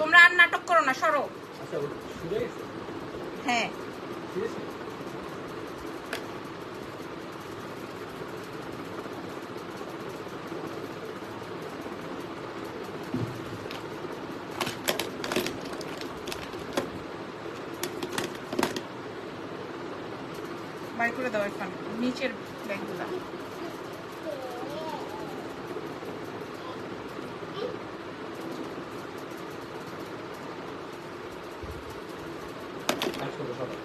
তোমরা আর নাটক করো না সরো। আচ্ছা হ্যাঁ। বাই করে দাও এখন নিচের ব্যাগগুলো কাজ করব সবাই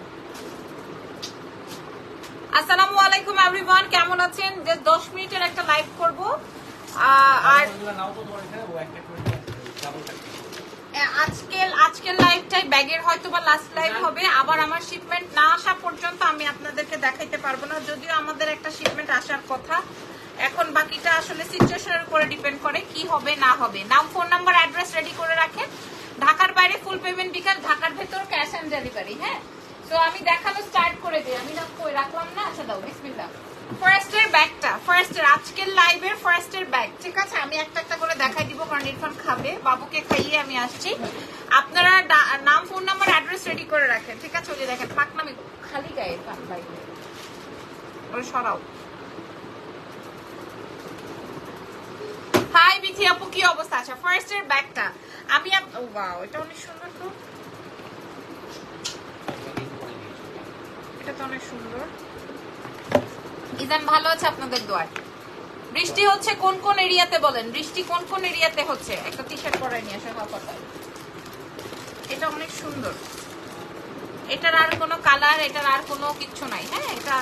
আসসালামু আলাইকুম এভরিওয়ান কেমন আছেন যে 10 মিনিটের একটা লাইভ করব আর আর নাও তো তোমার এখানে ও একটা করে নিয়ে আসবে ডাবল থাকবে আজকের আজকের লাইভটাই ব্যাগের হয়তো বা লাস্ট লাইভ হবে আবার আমার শিপমেন্ট না আসা পর্যন্ত আমি আপনাদেরকে দেখাইতে পারব না। যদিও আমাদের একটা শিপমেন্ট আসার কথা, এখন বাকিটা আসলে সিচুয়েশনের উপরে ডিপেন্ড করে কি হবে, না হবে। নাম ফোন নাম্বার অ্যাড্রেস রেডি করে রাখেন। ঢাকার বাইরে ফুল পেমেন্ট বিকাশ, ঢাকার ভেতর ক্যাশ অন ডেলিভারি হ্যাঁ? তো আমি দেখানো স্টার্ট করে দিই। আমি না রাখলাম না? আচ্ছা দাও, বিসমিল্লাহ। ফার্স্টের ব্যাগটা ফার্স্টের আজকের লাইভের ফার্স্টের ব্যাগ ঠিক আছে? আমি একটা একটা করে দেখাই দিব, কারণ ইরফান খাবে। বাবুকে খাইয়ে আমি আসছি। আপনারা নাম ফোন নাম্বার অ্যাড্রেস রেডি করে রাখেন। ঠিক আছে? ওই দেখেন, পাকনামি খালি গায়ে ওরে সরাও। হাই বিথি আপু, কি অবস্থা? আচ্ছা ফার্স্টের ব্যাগটা আমি ওয়াও এটা অনেক সুন্দর তো। এটা তো অনেক সুন্দর। ইদান, ভালো আছে আপনাদের দোয়ার? বৃষ্টি হচ্ছে কোন কোন এরিয়াতে বলেন? বৃষ্টি কোন কোন এরিয়াতে হচ্ছে? একটা টি শার্ট পরাই নিয়ে আসা কথা এটা অনেক সুন্দর। এটার আর কোনো কালার এটার আর কোনো কিচ্ছু নাই হ্যাঁ? এটা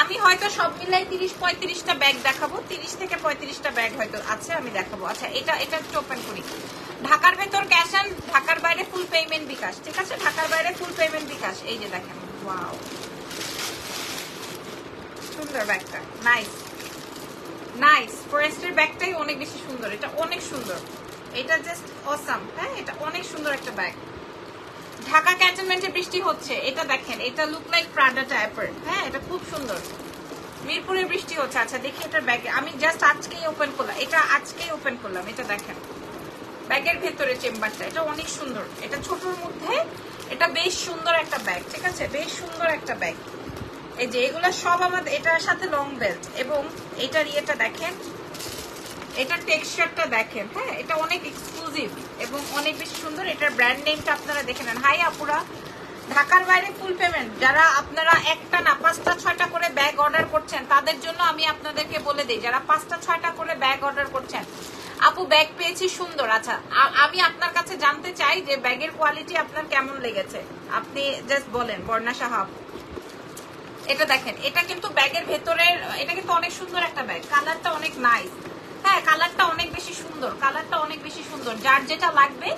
আমি হয়তো সব মিলাই তিরিশ, পঁয়ত্রিশটা ব্যাগ দেখাবো। তিরিশ থেকে পঁয়ত্রিশটা ব্যাগ হয়তো আছে, আমি দেখাবো। আচ্ছা এটা এটা একটু ওপেন করি। ঢাকার ভেতর ক্যাশ অন ঢাকার বাইরে ফুল পেমেন্ট বিকাশ, ঠিক আছে? ঢাকার বাইরে ফুল পেমেন্ট বিকাশ। এই যে দেখেন ওয়াও সুন্দর ব্যাগটা। নাইস নাইস ফরেস্টের ব্যাগটাই অনেক বেশি সুন্দর। এটা অনেক সুন্দর। এটা জাস্ট অসাম হ্যাঁ? এটা অনেক সুন্দর একটা ব্যাগ। ঢাকা ক্যান্টনমেন্টে বৃষ্টি হচ্ছে, এটা দেখেন। এটা লুক লাইক প্রাডা টাইপের হ্যাঁ? এটা খুব সুন্দর। মিরপুরে বৃষ্টি হচ্ছে। আচ্ছা দেখি এটার ব্যাগে। আমি জাস্ট আজকেই ওপেন করলাম। এটা আজকেই ওপেন করলাম। এটা দেখেন। ব্যাগের ভেতরে চেম্বারটা। এটা অনেক সুন্দর। এটা ছোটর মধ্যে, এটা বেশ সুন্দর একটা ব্যাগ, ঠিক আছে? বেশ সুন্দর একটা ব্যাগ। এই যে এগুলো সব আমাদের এটার সাথে লং বেল্ট এবং এটার ইয়েটা দেখেন এটা টেক্সচারটা দেখেন হ্যাঁ? এটা অনেক এক্সক্লুসিভ এবং অনেক বেশি সুন্দর। এটার ব্র্যান্ড নেমটা আপনারা দেখে নেন। হাই আপুরা। ঢাকার বাইরে ফুল পেমেন্ট যারা আপনারা একটা না, পাঁচটা, ছয়টা করে ব্যাগ অর্ডার করছেন, তাদের জন্য আমি আপনাদেরকে বলে দিই, যারা পাঁচটা, ছয়টা করে ব্যাগ অর্ডার করছেন, আপু ব্যাগ পেয়েছি সুন্দর। আচ্ছা আমি আপনার কাছে জানতে চাই যে ব্যাগের কোয়ালিটি আপনার কেমন লেগেছে? আপনি জাস্ট বলেন, বর্ণা আপু। এটা দেখেন, এটা কিন্তু ব্যাগের ভেতরের, এটা কিন্তু অনেক সুন্দর একটা ব্যাগ। কালারটা অনেক নাইস হ্যাঁ কালারটা অনেক বেশি সুন্দর, কালারটা অনেক বেশি সুন্দর। যার যেটা লাগবে,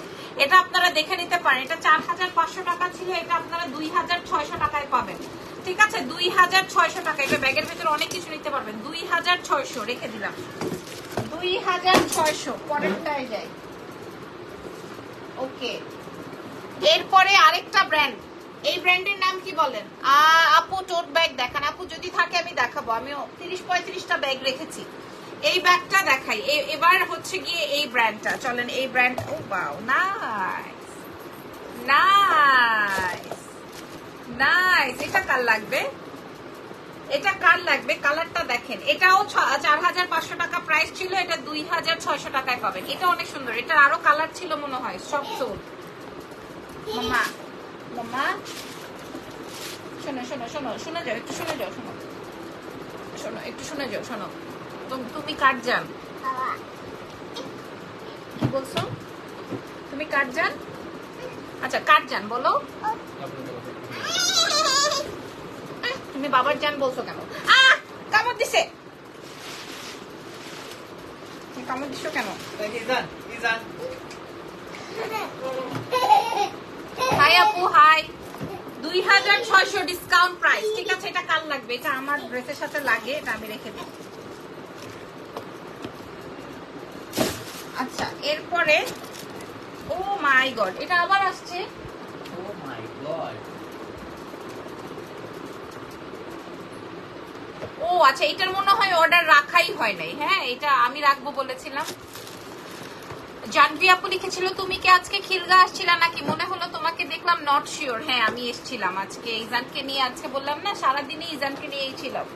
এটা আপনারা দেখে নিতে পারেন। এটা চার হাজার পাঁচশো টাকা ছিল, এটা আপনারা দুই হাজার ছয়শো টাকায় পাবেন। ঠিক আছে? দুই হাজার ছয়শো টাকা। এটা ব্যাগের ভেতরে অনেক কিছু নিতে পারবেন। দুই হাজার ছয়শো, রেখে দিলাম। দুই হাজার ছয়শো পরেরটায় যাই ওকে এরপরে আরেকটা ব্র্যান্ড এই ব্র্যান্ডের নাম কি বলেন? আপু টোট ব্যাগ দেখান। আপু, যদি থাকে আমি দেখাবো। আমি তিরিশ পঁয়ত্রিশটা ব্যাগ রেখেছি। এই ব্যাগটা দেখাই। এবার হচ্ছে গিয়ে এই ব্র্যান্ডটা চলেন, এই ব্র্যান্ড ও, বাও নাইস নাইস নাইস এটা কার লাগবে? এটা কার লাগবে? কালারটা দেখেন। এটাও চার হাজার পাঁচশো টাকা প্রাইস ছিল। এটা দুই হাজার ছয়শো টাকায় পাবেন। এটা অনেক সুন্দর। এটার আরও কালার ছিল মনে হয়। সব সোল মামা শোনো শোনো শোনো শুনে যাও একটু শুনে যাও শোনো। শোনো একটু শুনে যাও শোনো। তুম- তুমি কার যান কি বলছো? তুমি কার যান আচ্ছা কার যান বলো? তুমি বাবার যান বলছো কেন? আহ! কামড় দিছে। কামড় দিছো কেন? ইজান ইজান হাই আপু হাই। দুই হাজার ছয়শো ডিসকাউন্ট প্রাইস ঠিক আছে? এটা কাল লাগবে? এটা আমার ড্রেসের সাথে লাগে এটা আমি রেখে দিই। আচ্ছা এরপরে ও মাই গড এটা আবার আসছে? ও মাই গড। ও আচ্ছা এটার মনে হয় অর্ডার রাখাই হয় নাই। হ্যাঁ এটা আমি রাখব বলেছিলাম। জানভি আপু লিখেছিল, তুমি কি আজকে খিলগা আসছিলা নাকি? মনে হলো তোমাকে দেখলাম নট শিওর হ্যাঁ আমি এসছিলাম আজকে। ইজানকে নিয়ে আজকে বললাম না, সারাদিনই ইজানকে নিয়েই ছিলাম।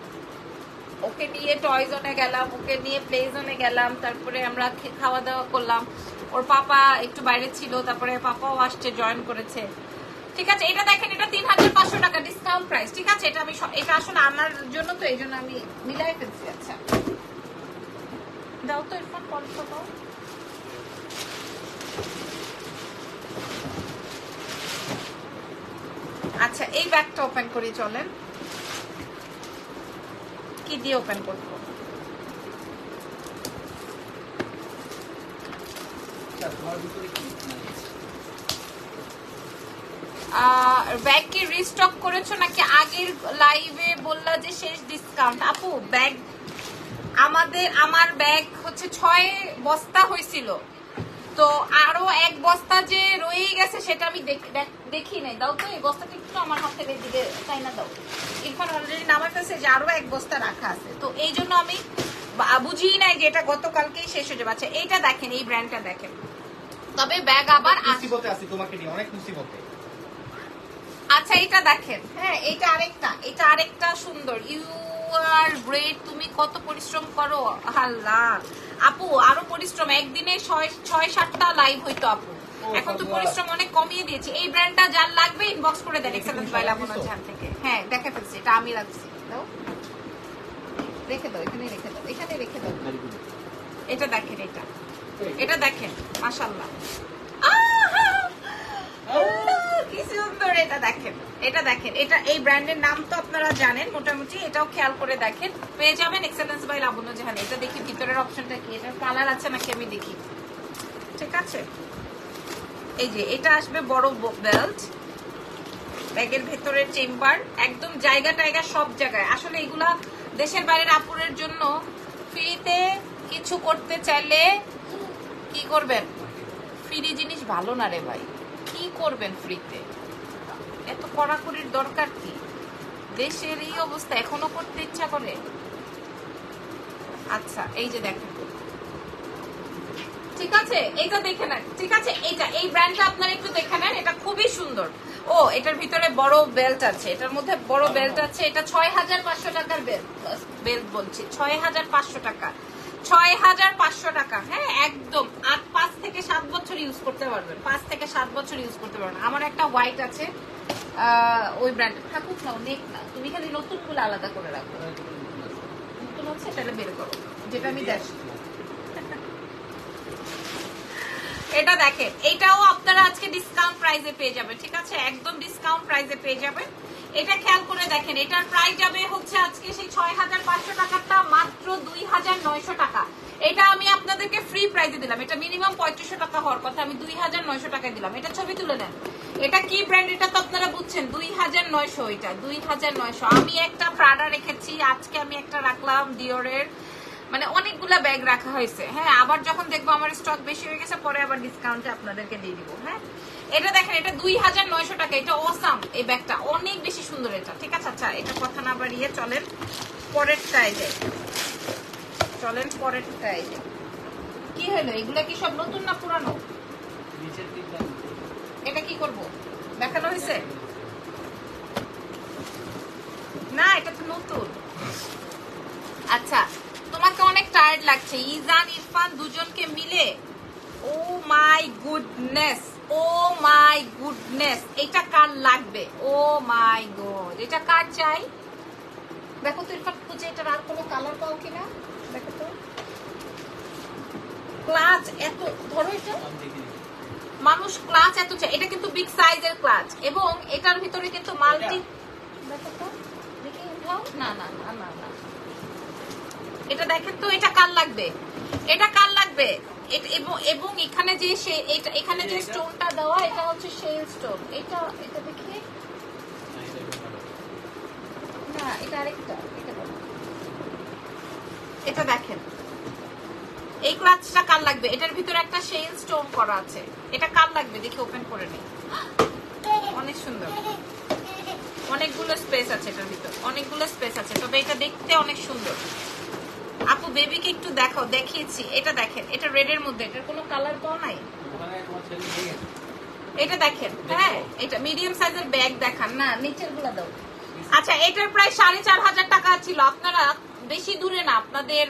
ওকে নিয়ে টয় জোনে গেলাম, ওকে নিয়ে প্লে জোনে গেলাম, তারপরে আমরা খাওয়া দাওয়া করলাম। ওর পাপা একটু বাইরে ছিল, তারপরে পাপাও আসছে জয়েন করেছে। ঠিক আছে, এটা দেখেন, এটা তিন হাজার পাঁচশো টাকা ডিসকাউন্ট প্রাইস ঠিক আছে, এটা আমি এটা আসলে আমার জন্য তো, এই জন্য আমি মিলাই ফেলছি আচ্ছা। দাও তো, এরপর দাও আচ্ছা এই ব্যাগটা ওপেন করি চলেন। কি দিয়ে ওপেন করব? আচ্ছা, মানে ব্যাগ কি রিস্টক করেছ নাকি আগের লাইভে বললা যে শেষ ডিসকাউন্ট আপু ব্যাগ আমাদের আমার ব্যাগ হচ্ছে ছয় বস্তা হয়েছিল। তো আরও এক বস্তা যে রয়েই গেছে সেটা আমি দেখ- নাই। দাও তো এই বস্তাটা একটু আমার হাতে দিকে তাই না দাও। ইরফান অলরেডি নামাই ফেলছে যে আরও এক বস্তা রাখা আছে। তো এই জন্য আমি বা- বুঝিই নাই যে এটা গতকালকেই শেষ হয়ে যাবে। আচ্ছা এইটা দেখেন এই ব্র্যান্ডটা দেখেন। তবে ব্যাগ আবার আস- মুসিবতে আছি তোমাকে নিয়ে অনেক মুসিবতে। আচ্ছা এটা দেখেন। হ্যাঁ এটা আরেকটা এটা আরেকটা সুন্দর। ইউ আর গ্রেট তুমি কত পরিশ্রম করো আল্লাহ। আপু আরও পরিশ্রম একদিনে ছয় সাতটা লাইভ হইতো আপু। এখন তো পরিশ্রম অনেক কমিয়ে দিয়েছি। এই ব্র্যান্ডটা যার লাগবে ইনবক্স করে দেন বাইলা? ঝান থেকে। হ্যাঁ দেখে ফেলছি এটা আমি রাখছি। রেখে দাও এখানে রেখে দাও এখানে রেখে দাও। এটা দেখেন এটা। এটা দেখেন মাশাল্লাহ এটা দেখেন এটা দেখেন এটা এই ব্র্যান্ডের নাম তো আপনারা জানেন মোটামুটি এটাও খেয়াল করে দেখেন পেয়ে যাবেন এটা দেখি ভিতরের অপশনটা কি আছে নাকি আমি দেখি ঠিক আছে এই যে এটা আসবে বড় ব্যাগের ভেতরের চেম্বার একদম জায়গা টায়গা সব জায়গায় আসলে এগুলা দেশের বাইরের আপুরের জন্য ফ্রিতে কিছু করতে চাইলে কি করবেন? ফ্রি জিনিস ভালো না রে ভাই। করবেন ফ্রিতে এত কড়াকড়ির দরকার কি? দেশের এই অবস্থা এখনও করতে ইচ্ছা করে? আচ্ছা এই যে দেখেন। ঠিক আছে? এইটা দেখে নেন। ঠিক আছে? এইটা, এই ব্র্যান্ডটা আপনারা একটু দেখে নেন। এটা খুবই সুন্দর। ও, এটার ভিতরে বড় বেল্ট আছে। এটার মধ্যে বড় বেল্ট আছে। এটা ছয় হাজার পাঁচশো টাকার বেল্ট বেল্ট বলছি। ছয় হাজার পাঁচশো টাকা। ছয় হাজার পাঁচশো টাকা। হ্যাঁ একদম। আট পাঁচ থেকে সাত বছর ইউজ করতে পারবেন। পাঁচ থেকে সাত বছর ইউজ করতে পারবেন। আমার একটা হোয়াইট আছে ওই ব্র্যান্ড থাকুক না, নেক না। তুমি খালি নতুনগুলো আলাদা করে রাখো। নতুন হচ্ছে তাহলে বের করো। যেটা আমি দেখ এটা দেখেন। এটাও আপনারা আজকে ডিসকাউন্ট প্রাইসে পেয়ে যাবেন, ঠিক আছে? একদম ডিসকাউন্ট প্রাইসে পেয়ে যাবেন। এটা খেয়াল করে দেখেন, এটার প্রাইস যাবে হচ্ছে আজকে সেই ছয় হাজার পাঁচশো টাকাটা মাত্র দুই হাজার নয়শো টাকা এটা আমি ফ্রি দিলাম। এটা মিনিমাম পঁয়ত্রিশশো টাকা হওয়ার কথা, আমি দুই হাজার নয়শো টাকায় দিলাম। এটা ছবি তুলে নেন। এটা কি ব্র্যান্ড এটা তো আপনারা বুঝছেন, দুই হাজার নয়শো এটা, দুই হাজার নয়শো। আমি একটা প্রাডা রেখেছি, আজকে আমি একটা রাখলাম ডিওরের মানে অনেকগুলা ব্যাগ রাখা হয়েছে। হ্যাঁ আবার যখন দেখব আমার স্টক বেশি হয়ে গেছে, পরে আবার ডিসকাউন্টে আপনাদেরকে দিয়ে দিব। হ্যাঁ এটা দেখেন, এটা দুই হাজার নয়শো টাকা, এটা অসাম এই ব্যাগটা অনেক বেশি সুন্দর এটা, ঠিক আছে? আচ্ছা এটা কথা না বাড়িয়ে চলেন পরেরটায় যাই চলেন পরেরটায় যাই কি হলো? এগুলা কি সব নতুন না পুরানো? এটা কি করব? দেখানো হয়েছে? না এটা তো নতুন। আচ্ছা তোমাকে অনেক টায়ার্ড লাগছে। ইজান ইরফান দুজনকে মিলে ও my goodness oh my goodness এটা কার লাগবে? ও মাই গড এটা কার চাই? দেখো তো ইরফান খুঁজে এটার আর কোনো কালার পাও কিনা? দেখো তো। ক্লাচ এত ধরো এটা। মানুষ ক্লাচ এত চায় এটা কিন্তু বিগ সাইজের ক্লাচ এবং এটার ভিতরে কিন্তু মাল্টি না না না না না। এটা দেখেন তো এটা কার লাগবে? এটা কার লাগবে? এবং এবং এখানে যে সে এটা এখানে যে স্টোনটা দেওয়া এটা হচ্ছে শেল স্টোন এটা এটা দেখি। না এটা আরেকটা এটা দেখেন। এই ক্লাচটা কার লাগবে? এটার ভিতরে একটা শেল স্টোন করা আছে। এটা কার লাগবে? দেখি ওপেন করে নেই। অনেক সুন্দর। অনেকগুলো স্পেস আছে এটার ভিতর। অনেকগুলো স্পেস আছে। তবে এটা দেখতে অনেক সুন্দর। আপু বেবিকে একটু দেখো। দেখিয়েছি। এটা দেখেন। এটা রেডের মধ্যে। এটার কোনো কালার পাও নাই? এটা দেখেন। হ্যাঁ এটা মিডিয়াম সাইজের ব্যাগ দেখান। না নিচেরগুলা দাও আচ্ছা এটার প্রায় সাড়ে চার হাজার টাকা ছিল। আপনারা বেশি দূরে না। আপনাদের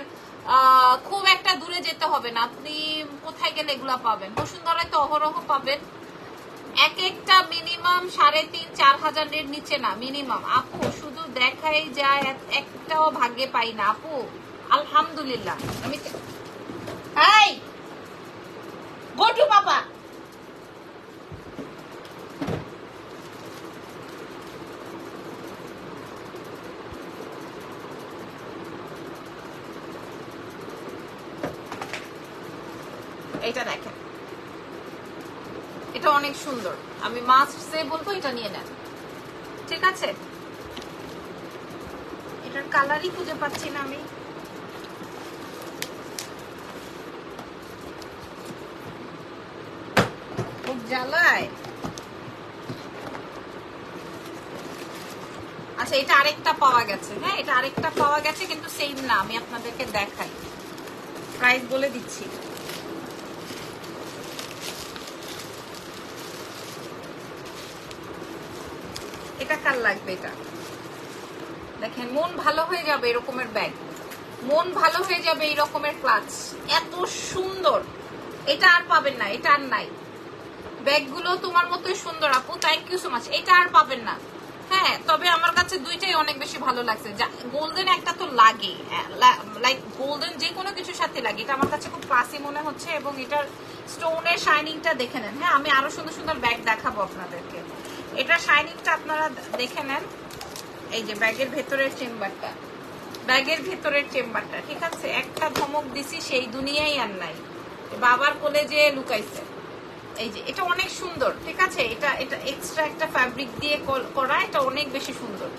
খুব একটা দূরে যেতে হবে না। আপনি কোথায় গেলে এগুলা পাবেন? বসুন্ধরায় তো অহরহ পাবেন। এক একটা মিনিমাম সাড়ে তিন, চার হাজারের নিচে না মিনিমাম আপু, শুধু দেখাই যায়, এক- একটাও ভাগ্যে পাই না। আপু, আলহামদুলিল্লাহ। আমি হাই বাবা এটা দেখেন। এটা অনেক সুন্দর। আমি মাস্ট সে বলব, এটা নিয়ে নেন। ঠিক আছে? এটার কালারই খুঁজে পাচ্ছি না আমি। খুব জ্বালায়। আচ্ছা এটা আরেকটা পাওয়া গেছে হ্যাঁ? এটা আরেকটা পাওয়া গেছে, কিন্তু সেম না। আমি আপনাদেরকে দেখাই। প্রাইস বলে দিচ্ছি। এটা কার লাগবে এটা? দেখেন, মন ভালো হয়ে যাবে এরকমের ব্যাগ মন ভালো হয়ে যাবে এই রকমের ক্লাচ এত সুন্দর। এটা আর পাবেন না, এটা আর নাই। ব্যাগগুলো তোমার মতোই সুন্দর, আপু। থ্যাংক ইউ সো মাচ এটা আর পাবেন না। হ্যাঁ তবে আমার কাছে দুইটাই অনেক বেশি ভালো লাগছে। গোল্ডেন একটা তো লাগে। লাইক গোল্ডেন যে কোনো কিছুর সাথে লাগে। এটা আমার কাছে খুব ক্লাসি মনে হচ্ছে এবং এটার স্টোনের শাইনিংটা দেখে নেন। হ্যাঁ আমি আরও সুন্দর সুন্দর ব্যাগ দেখাবো আপনাদেরকে। এটা শাইনিংটা আপনারা দেখে নেন। এই যে ব্যাগের ভেতরের চেম্বারটা। ব্যাগের ভেতরের চেম্বারটা, ঠিক আছে? একটা ধমক দিছি, সেই দুনিয়াই আর নাই। বাবার কোলে যে লুকাইছে। এই যে, এটা অনেক সুন্দর, ঠিক আছে? এটা এটা এক্সট্রা একটা ফ্যাব্রিক দিয়ে করা, এটা অনেক বেশি সুন্দর।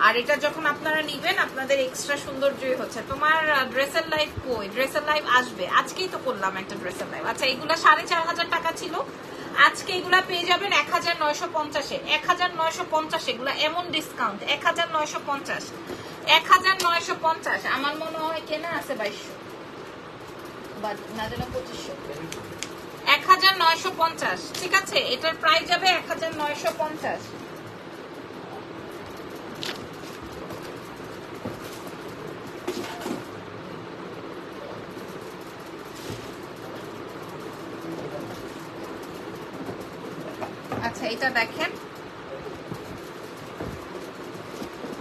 আর এটা যখন আপনারা নিবেন, আপনাদের এক্সট্রা সৌন্দর্যই হচ্ছে। তোমার ড্রেসের লাইফ কই? ড্রেসের লাইফ আসবে। আজকেই তো করলাম একটা ড্রেসের লাইফ আচ্ছা এগুলা সাড়ে চার হাজার টাকা ছিল। আজকে এগুলা পেয়ে যাবেন এক হাজার নয়শো পঞ্চাশে এক হাজার নয়শো পঞ্চাশ এগুলা এমন ডিসকাউন্ট এক হাজার নয়শো পঞ্চাশ। এক হাজার নয়শো পঞ্চাশ, আমার মনে হয় কেনা আছে বাইশশো। না পঁচিশশো। এক হাজার নয়শো পঞ্চাশ, ঠিক আছে? এটার প্রাইস যাবে এক হাজার নয়শো পঞ্চাশ আচ্ছা এটা দেখেন।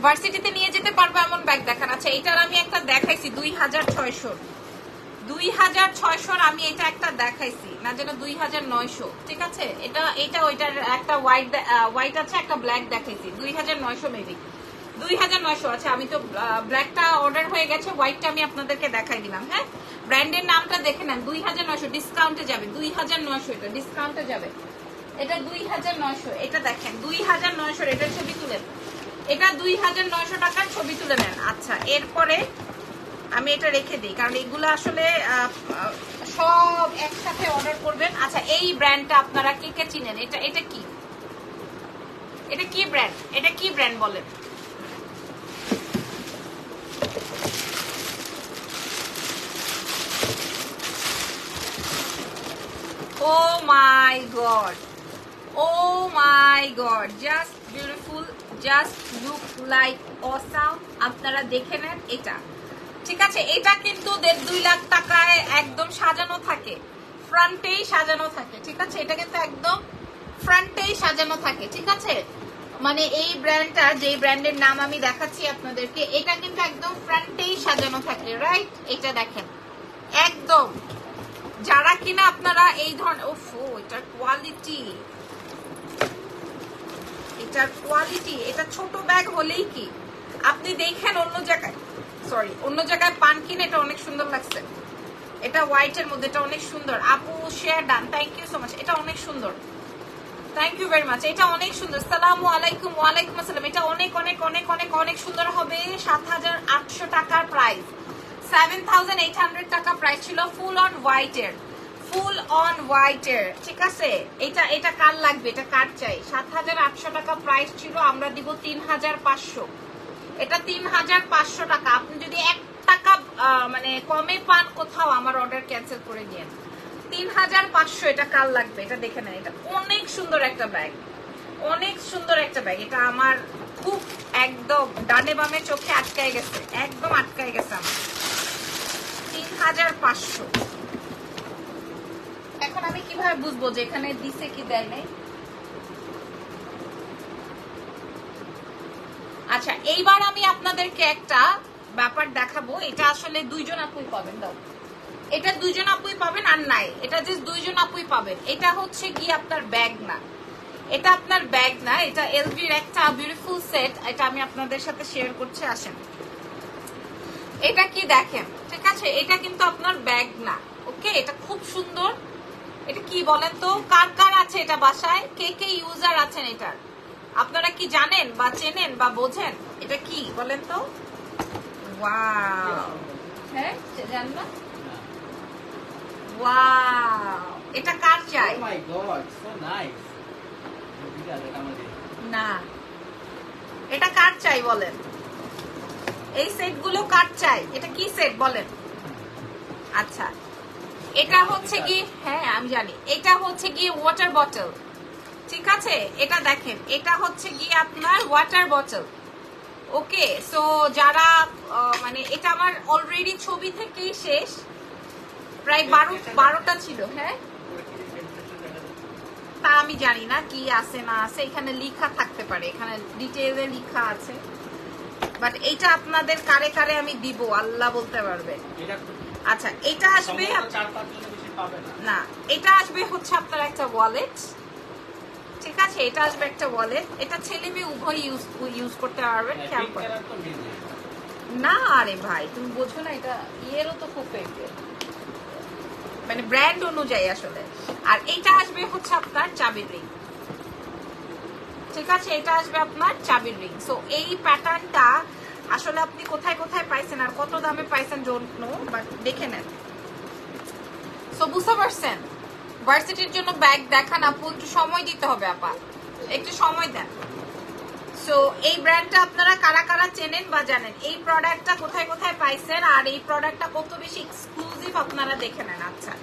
ভার্সিটিতে নিয়ে যেতে এমন ব্যাগ দেখান। আচ্ছা এটার আমি একটা দেখাইছি, দুই হাজার দুই হাজার ছয়শোর আমি এটা একটা দেখাইছি, না যেন দুই হাজার নয়শো। ঠিক আছে? এটা এটা ওইটার একটা হোয়াইট হোয়াইট আছে, একটা ব্ল্যাক দেখাইছি, দুই হাজার নয়শো মেবি দুই হাজার নয়শো আচ্ছা আমি তো ব্ল্যাকটা অর্ডার হয়ে গেছে হোয়াইটটা আমি আপনাদেরকে দেখাই দিলাম হ্যাঁ? ব্র্যান্ডের নামটা দেখে নেন, দুই হাজার নয়শো ডিসকাউন্টে যাবে, দুই হাজার নয়শো এটা ডিসকাউন্টে যাবে। এটা দুই হাজার নয়শো, এটা দেখেন, দুই হাজার নয়শো এটার ছবি তুলেন এটা দুই হাজার নয়শো টাকার ছবি তুলে নেন আচ্ছা এরপরে আমি এটা রেখে দিই, কারণ এগুলো আসলে সব একসাথে অর্ডার করবেন। আচ্ছা এই ব্র্যান্ডটা আপনারা কে কে চিনেন? এটা এটা কি? এটা কি ব্র্যান্ড এটা কি ব্র্যান্ড বলেন? ও my god oh my god just beautiful just look like awesome আপনারা দেখে নেন এটা। ঠিক আছে, এটা কিন্তু দেড় দুই লাখ টাকায় একদম সাজানো থাকে। ফ্রন্টেই সাজানো থাকে, ঠিক আছে? এটা কিন্তু একদম ফ্রন্টেই সাজানো থাকে, ঠিক আছে? মানে এই ব্র্যান্ডটা যে ব্র্যান্ডের নাম আমি দেখাচ্ছি আপনাদেরকে, এটা কিন্তু একদম ফ্রন্টেই সাজানো থাকে রাইট এটা দেখেন। একদম। যারা কিনা আপনারা এই ধরনের, ওফ এটার কোয়ালিটি এটার কোয়ালিটি এটা ছোট ব্যাগ হলেই কি? আপনি দেখেন অন্য জায়গায় সরি অন্য জায়গায় পান কিনে এটা অনেক সুন্দর লাগছে। এটা হোয়াইটের মধ্যে, এটা অনেক সুন্দর। আপু share done thank you so much এটা অনেক সুন্দর। থ্যাংক ইউ ভেরি মাচ এটা অনেক সুন্দর। সালামু আলাইকুম, ওয়ালাইকুম আসসালাম, এটা অনেক অনেক অনেক অনেক অনেক সুন্দর হবে। সাত হাজার আটশো টাকার price seven thousand eight hundred টাকা প্রাইস ছিল ফুল অন হোয়াইটের ফুল অন হোয়াইটের ঠিক আছে? এটা এটা কার লাগবে? এটা কার চাই? সাত হাজার আটশো টাকা প্রাইস ছিল, আমরা দিব তিন হাজার পাঁচশো। এটা তিন হাজার পাঁচশো টাকা। আপনি যদি একটা টাকা মানে কমে পান কোথাও, আমার অর্ডার ক্যান্সেল করে দিয়েন তিন হাজার পাঁচশো, এটা কাল লাগবে? এটা দেখে নেন। এটা অনেক সুন্দর একটা ব্যাগ অনেক সুন্দর একটা ব্যাগ এটা আমার খুব একদম ডানে বামে চোখে আটকায় গেছে। একদম আটকায় গেছে আমার। তিন হাজার পাঁচশো। এখন আমি কীভাবে বুঝব যে এখানে দিছে কি, দেয় নাই? আচ্ছা এইবার আমি আপনাদেরকে একটা ব্যাপার দেখাবো। এটা আসলে দুইজন আপুই পাবেন, দাও। এটা দুইজন আপুই পাবেন আর নাই। এটা যে দুইজন আপুই পাবেন। এটা হচ্ছে কি আপনার ব্যাগ না। এটা আপনার ব্যাগ না। এটা এলভির একটা বিউটিফুল সেট এটা আমি আপনাদের সাথে শেয়ার করছি, আসেন। এটা কি দেখেন? ঠিক আছে? এটা কিন্তু আপনার ব্যাগ না। ওকে এটা খুব সুন্দর। এটা কি বলেন তো? কার কার আছে এটা বাসায়? কে কে ইউজার আছেন এটার আপনারা কি জানেন বা চেনেন বা বোঝেন? এটা কি বলেন তো? ওয়াও হ্যাঁ জান না এটা কার চাই? Oh। না। এটা কার চাই বলেন? এই সেটগুলো কার চাই? এটা কি সেট বলেন? আচ্ছা। এটা হচ্ছে কি হ্যাঁ আমি জানি। এটা হচ্ছে গিয়ে ওয়াটার বটল ঠিক আছে? এটা দেখেন, এটা হচ্ছে গিয়ে আপনার ওয়াটার বটল ওকে সো যারা মানে এটা আমার অলরেডি ছবি থেকেই শেষ। প্রায় বারো, বারোটা ছিল হ্যাঁ? তা আমি জানি না কি আছে, না আছে। এখানে লেখা থাকতে পারে, এখানে ডিটেইলে লেখা আছে। বাট এইটা আপনাদের কারে কারে আমি দিব, আল্লাহ বলতে পারবে। আচ্ছা এটা আসবে না। এটা আসবে হচ্ছে আপনার একটা ওয়ালেট ঠিক আছে এটা আসবে একটা ওয়ালেট এটা ছেলে মেয়ে উভয় ইউজ ইউজ করতে পারবেন হ্যাঁ, খেয়াল করে। না আরে ভাই তুমি বোঝো না এটা ইয়েরও তো খুব মানে ব্র্যান্ড অনুযায়ী আসলে। আর এটা আসবে হচ্ছে আপনার চাবির রিং ঠিক আছে এটা আসবে আপনার চাবির রিং সো এই প্যাটার্নটা আসলে আপনি কোথায় কোথায় পাইছেন আর কত দামে পাইছেন ডোন্ট নো বাট দেখে নেন। সো বুঝতে পারছেন? ভার্সিটির জন্য ব্যাগ দেখান আপু একটু সময় দিতে হবে আপা। একটু সময় দেন। সো এই ব্র্যান্ডটা আপনারা কারা কারা চেনেন বা জানেন? এই প্রোডাক্টটা কোথায় কোথায় পাইছেন আর এই প্রোডাক্টটা কত বেশি এক্সক্লুসিভ আপনারা দেখে নেন। আচ্ছা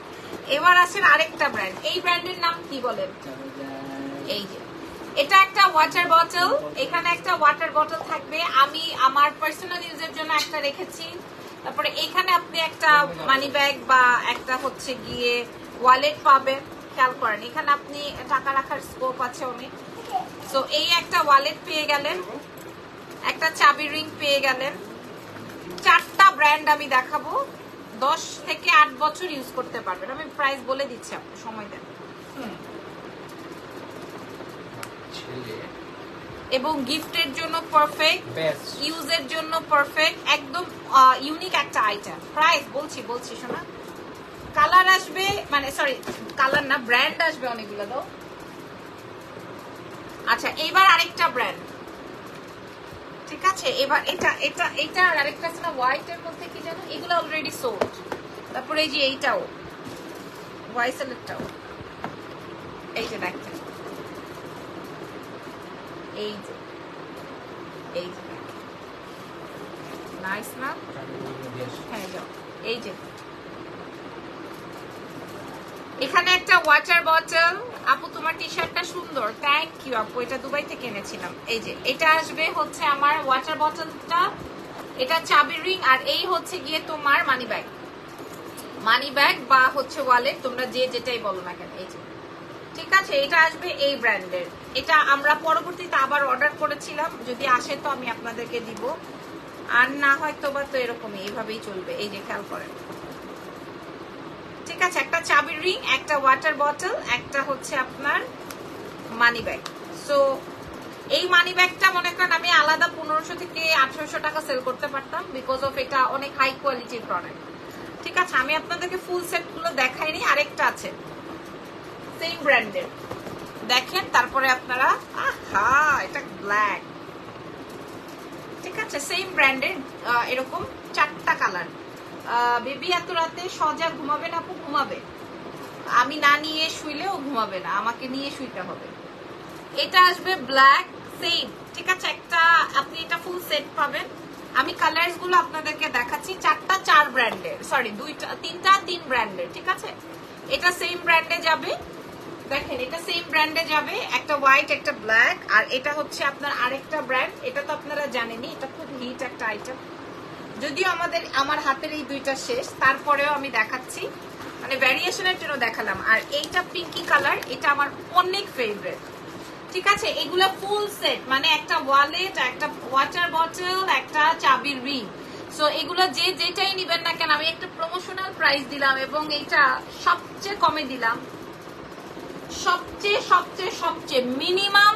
এবার আসেন আরেকটা ব্র্যান্ড এই ব্র্যান্ডের নাম কি বলেন? এই যে। এটা একটা ওয়াটার বটল এখানে একটা ওয়াটার বটল থাকবে। আমি আমার পার্সোনাল ইউজের জন্য একটা রেখেছি। তারপরে এখানে আপনি একটা মানি ব্যাগ বা একটা হচ্ছে গিয়ে ওয়ালেট পাবেন। খেয়াল করেন, এখানে আপনি টাকা রাখার স্কোপ আছে অনেক। সো এই একটা ওয়ালেট পেয়ে গেলেন। একটা চাবি রিং পেয়ে গেলেন। চারটা ব্র্যান্ড আমি দেখাবো। দশ থেকে আট বছর ইউজ করতে পারবেন। আমি প্রাইস বলে দিচ্ছি, আপনি সময় দেন। এবং গিফটের জন্য পারফেক্ট ইউজের জন্য পারফেক্ট একদম ইউনিক একটা আইটেম প্রাইস বলছি বলছি শোনা। কালার আসবে মানে সরি কালার না ব্র্যান্ড আসবে অনেকগুলো দাও আচ্ছা এবার আরেকটা ব্র্যান্ড ঠিক আছে? এবার এটা এটা এটা আর আরেকটা আছে না হোয়াইটের মধ্যে কি জানো এগুলো অলরেডি সোল্ড তারপরে এই যে এইটাও হোয়াইট ওয়াইসেলেরটাও এই যে দেখেন এই যে এই যে নাইস না এখানে একটা ওয়াটার বটল আপু, তোমার টি শার্টটা সুন্দর। থ্যাংক ইউ আপু। এটা দুবাই থেকে এনেছিলাম। এই যে, এটা আসবে হচ্ছে আমার ওয়াটার বটলটা এটা চাবি রিং আর এই হচ্ছে গিয়ে তোমার মানি ব্যাগ মানি ব্যাগ বা হচ্ছে ওয়ালেট তোমরা যে যেটাই বলো না কেন। এই যে। ঠিক আছে, এটা আসবে এই ব্র্যান্ডের। এটা আমরা পরবর্তীতে আবার অর্ডার করেছিলাম, যদি আসে তো আমি আপনাদেরকে দিব। আর না হয়তো বা তো এরকমই, এইভাবেই চলবে, এই যে খেয়াল করেন। ঠিক আছে, একটা চাবির রিং একটা ওয়াটার বটল একটা হচ্ছে আপনার মানি ব্যাগ সো এই মানি ব্যাগটা মনে করেন আমি আলাদা পনেরোশো থেকে আঠারোশো টাকা সেল করতে পারতাম বিকজ অফ এটা অনেক হাই কোয়ালিটির প্রোডাক্ট ঠিক আছে, আমি আপনাদেরকে ফুল সেটগুলো দেখাইনি, আরেকটা আছে। সেম ব্র্যান্ডের দেখেন, তারপরে আপনারা, আহা, এটা ব্ল্যাক ঠিক আছে সেম ব্র্যান্ডের এরকম চারটা কালার বেবি এত রাতে সজা ঘুমাবে না আপু? ঘুমাবে। আমি না নিয়ে শুইলেও ঘুমাবে না, আমাকে নিয়ে শুইতে হবে। এটা আসবে ব্ল্যাক সেম ঠিক আছে, একটা, আপনি এটা ফুল সেট পাবেন। আমি কালার্সগুলো আপনাদেরকে দেখাচ্ছি, চারটা চার ব্র্যান্ডের সরি দুইটা, তিনটা তিন ব্র্যান্ডের ঠিক আছে? এটা সেম ব্র্যান্ডে যাবে। দেখেন, এটা সেম ব্র্যান্ডে যাবে, একটা হোয়াইট একটা ব্ল্যাক আর এটা হচ্ছে আপনার আরেকটা ব্র্যান্ড এটা তো আপনারা জানেনই, এটা খুব হিট একটা আইটেম যদিও আমাদের, আমার হাতের এই দুইটা শেষ, তারপরেও আমি দেখাচ্ছি। মানে ভ্যারিয়েশনের জন্য দেখালাম। আর এইটা পিঙ্কি কালার এটা আমার অনেক ফেভারিট ঠিক আছে? এগুলো ফুল সেট মানে একটা ওয়ালেট একটা ওয়াটার বটল একটা চাবির রিং সো এগুলো যে যেটাই নিবেন না কেন, আমি একটা প্রমোশনাল প্রাইস দিলাম এবং এটা সবচেয়ে কমে দিলাম। সবচেয়ে সবচেয়ে সবচেয়ে মিনিমাম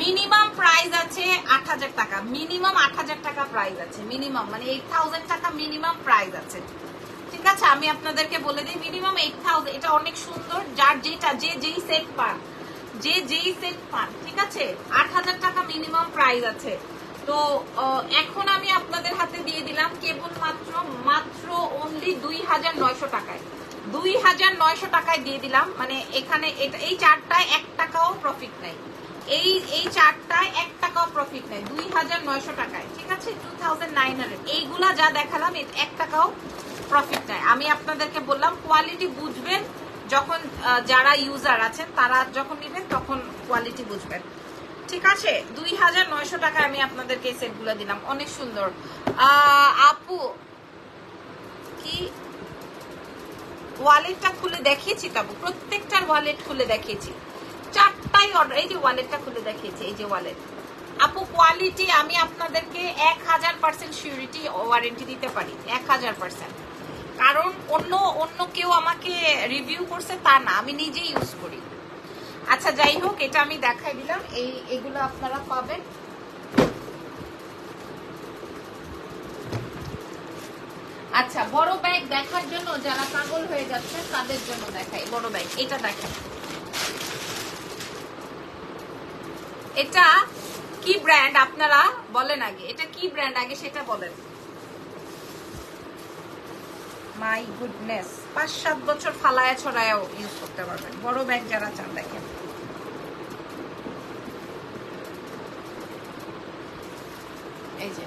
মিনিমাম প্রাইস আছে আট হাজার টাকা। মিনিমাম আট হাজার টাকা প্রাইস আছে। মিনিমাম মানে এইট থাউজেন্ড টাকা মিনিমাম প্রাইস আছে। ঠিক আছে? আমি আপনাদেরকে বলে দিই মিনিমাম এইট থাউজেন্ড এটা অনেক সুন্দর। যার যেটা, যে যেই সেট পান, যে যেই সেট পান, ঠিক আছে? আট হাজার টাকা মিনিমাম প্রাইস আছে। তো এখন আমি আপনাদের হাতে দিয়ে দিলাম কেবল মাত্র মাত্র অনলি দুই হাজার নয়শো টাকায়। দুই হাজার নয়শো টাকায় দিয়ে দিলাম। মানে এখানে এই চারটায় এক টাকাও প্রফিট নাই। এই এই চারটায় এক টাকাও প্রফিট নেই, দুই হাজার নয়শো টাকায়, ঠিক আছে? টু থাউজেন্ড নাইন হান্ড্রেড এইগুলা যা দেখালাম এক টাকাও প্রফিট নেই। আমি আপনাদেরকে বললাম কোয়ালিটি বুঝবেন যখন যারা ইউজার আছেন, তারা যখন নেবেন, তখন কোয়ালিটি বুঝবেন। ঠিক আছে? দুই হাজার নয়শো টাকায় আমি আপনাদেরকে সেটগুলো দিলাম। অনেক সুন্দর। আপু, কি? ওয়ালেটটা খুলে দেখিয়েছি তাবু প্রত্যেকটার ওয়ালেট খুলে দেখিয়েছি। চারটাই অর্ডার এই যে ওয়ালেটটা খুলে দেখিয়েছি, এই যে ওয়ালেট আপু কোয়ালিটি আমি আপনাদেরকে এক হাজার পার্সেন্ট সিউরিটি ওয়ারেন্টি দিতে পারি, এক হাজার পার্সেন্ট কারণ অন্য অন্য কেউ আমাকে রিভিউ করছে তা না, আমি নিজেই ইউজ করি। আচ্ছা যাই হোক, এটা আমি দেখাই দিলাম, এই, এগুলো আপনারা পাবেন। আচ্ছা বড় ব্যাগ দেখার জন্য যারা পাগল হয়ে যাচ্ছে তাদের জন্য দেখাই, বড় ব্যাগ এটা দেখেন এটা কি ব্র্যান্ড আপনারা বলেন আগে, এটা কি ব্র্যান্ড আগে সেটা বলেন। মাই গুডনেস পাঁচ, সাত বছর ফালায়া ছড়ায়াও ইউজ করতে পারবেন। বড় ব্যাগ যারা চান, দেখেন। এই যে।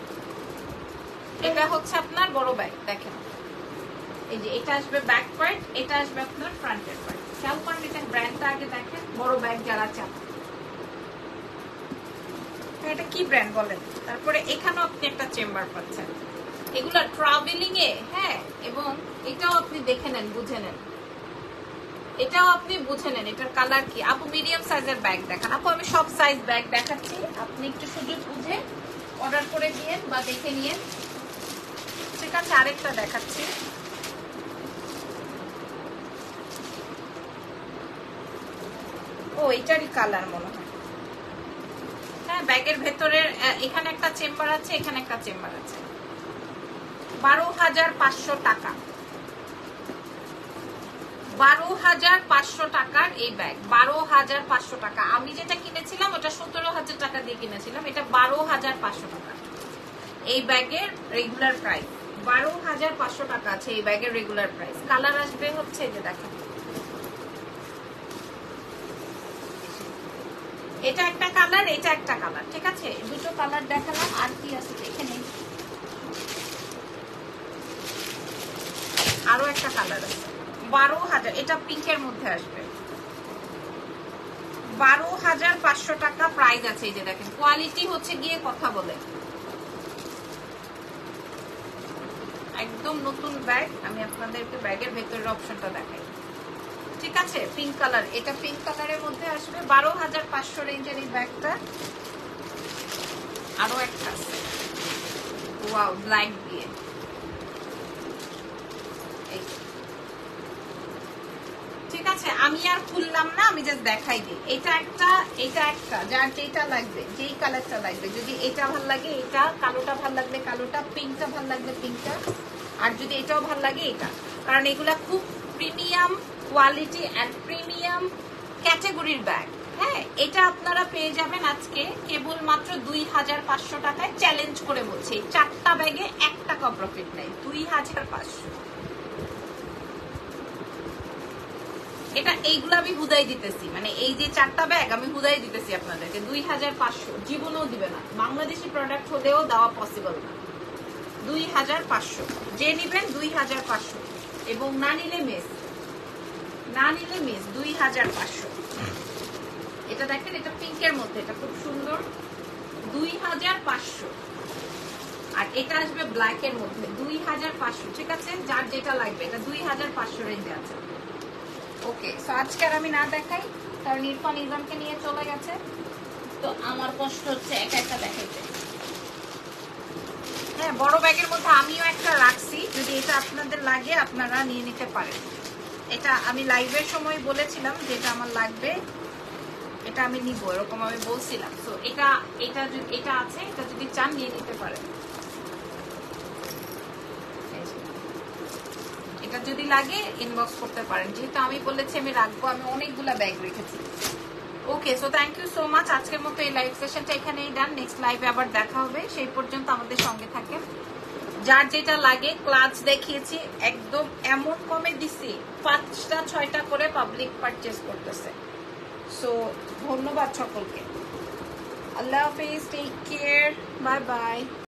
এটা হচ্ছে বড় ব্যাগ দেখেন। এই যে, এটা আসবে ব্যাক পার্ট এটা আসবে আপনার ফ্রন্টের পার্ট খেয়াল করেন এটা ব্র্যান্ডটা আগে দেখেন, বড় ব্যাগ যারা চান। এটা কি ব্র্যান্ড বলেন? তারপরে এখানেও আপনি একটা চেম্বার পাচ্ছেন। এগুলো ট্রাভেলিং এ হ্যাঁ এবং এটাও আপনি দেখে নেন, বুঝে নেন। এটাও আপনি বুঝে নেন, এটার কালার কি? আপু মিডিয়াম সাইজের ব্যাগ দেখান। আপু, আমি সব সাইজ ব্যাগ দেখাচ্ছি। আপনি একটু শুধু বুঝে অর্ডার করে দিয়েন বা দেখে নিয়েন। ঠিক আছে, আরেকটা দেখাচ্ছি। ও, এটারই কালার মনে হয়। হ্যাঁ ব্যাগের ভেতরের এখানে একটা চেম্বার আছে, এখানে একটা চেম্বার আছে। বারো হাজার পাঁচশো টাকা। বারো হাজার পাঁচশো টাকার এই ব্যাগ, বারো হাজার পাঁচশো টাকা। আমি যেটা কিনেছিলাম, ওটা সতেরো হাজার টাকা দিয়ে কিনেছিলাম। এটা বারো হাজার পাঁচশো টাকা। এই ব্যাগের রেগুলার প্রাইস বারো হাজার পাঁচশো টাকা আছে এই ব্যাগের রেগুলার প্রাইস কালার আসবে হচ্ছে যে দেখেন। এটা একটা কালার এটা একটা কালার ঠিক আছে? দুটো কালার দেখালাম, আর কি আছে দেখে নেই। আরও একটা কালার আছে। বারো হাজার, এটা পিঙ্কের মধ্যে আসবে। বারো হাজার পাঁচশো টাকা প্রাইস আছে এই যে দেখেন। কোয়ালিটি হচ্ছে গিয়ে কথা বলে। একদম নতুন ব্যাগ আমি আপনাদেরকে ব্যাগের ভেতরের অপশনটা দেখাই। ঠিক আছে? পিঙ্ক কালার এটা পিঙ্ক কালারের মধ্যে আসবে। বারো হাজার পাঁচশো রেঞ্জের এই ব্যাগটা আরও একটা আছে। ব্ল্যাক দিয়ে। ঠিক আছে? আমি আর খুললাম না, আমি জাস্ট দেখাই দিই এটা একটা এটা একটা, যার যেটা লাগবে, যেই কালারটা লাগবে। যদি এটা ভালো লাগে, এটা, কালোটা ভালো লাগবে কালোটা পিঙ্কটা ভালো লাগবে পিঙ্কটা আর যদি এটাও ভালো লাগে, এটা। কারণ এগুলা খুব প্রিমিয়াম কোয়ালিটি অ্যান্ড প্রিমিয়াম ক্যাটাগরির ব্যাগ হ্যাঁ এটা আপনারা পেয়ে যাবেন আজকে কেবলমাত্র দুই হাজার পাঁচশো টাকায় চ্যালেঞ্জ করে বলছি। চারটা ব্যাগে এক টাকা প্রফিট নেই, দুই হাজার পাঁচশো। এটা এইগুলো আমি হুদাই দিতেছি। মানে এই যে চারটা ব্যাগ আমি হুদাই দিতেছি আপনাদেরকে। দুই হাজার পাঁচশো, জীবনেও দিবে না। বাংলাদেশি প্রোডাক্ট হলেও দেওয়া পসিবল না। দুই হাজার পাঁচশো। যে নিবেন দুই হাজার পাঁচশো। এবং না নিলে মেস। না নিলে মিস, দুই হাজার পাঁচশো। এটা দেখেন, এটা পিঙ্কের মধ্যে, এটা খুব সুন্দর। দুই হাজার পাঁচশো। আর এটা আসবে ব্ল্যাক এর মধ্যে, দুই হাজার পাঁচশো। ঠিক আছে? যার যেটা লাগবে, এটা দুই হাজার পাঁচশো রেঞ্জে আছে। ওকে সো আজকে আর আমি না দেখাই, কারণ ইরফান ইজামকে নিয়ে চলে গেছে। তো আমার কষ্ট হচ্ছে একা একা দেখাইতে। হ্যাঁ বড় ব্যাগের মধ্যে আমিও একটা রাখছি। যদি এটা আপনাদের লাগে, আপনারা নিয়ে নিতে পারেন। এটা আমি লাইভের সময় বলেছিলাম যে এটা আমার লাগবে। এটা আমি নিব, এরকম আমি বলছিলাম। তো এটা এটা এটা আছে, এটা যদি চান, নিয়ে নিতে পারেন। এটা যদি লাগে ইনবক্স করতে পারেন। যেহেতু আমি বলেছি আমি রাখব, আমি অনেকগুলা ব্যাগ রেখেছি। Okay so thank you so much আজকের মতো এই লাইভ সেশনটা এখানেই ডান নেক্সট লাইভে আবার দেখা হবে। সেই পর্যন্ত আমাদের সঙ্গে থাকে যার যেটা লাগে ক্লাচ দেখিয়েছি। একদম এমন কমে দিছি পাঁচটা, ছয়টা করে পাবলিক পারচেস করতেছে। সো ধন্যবাদ সকলকে। আল্লাহ হাফিজ টেক কেয়ার বাই বাই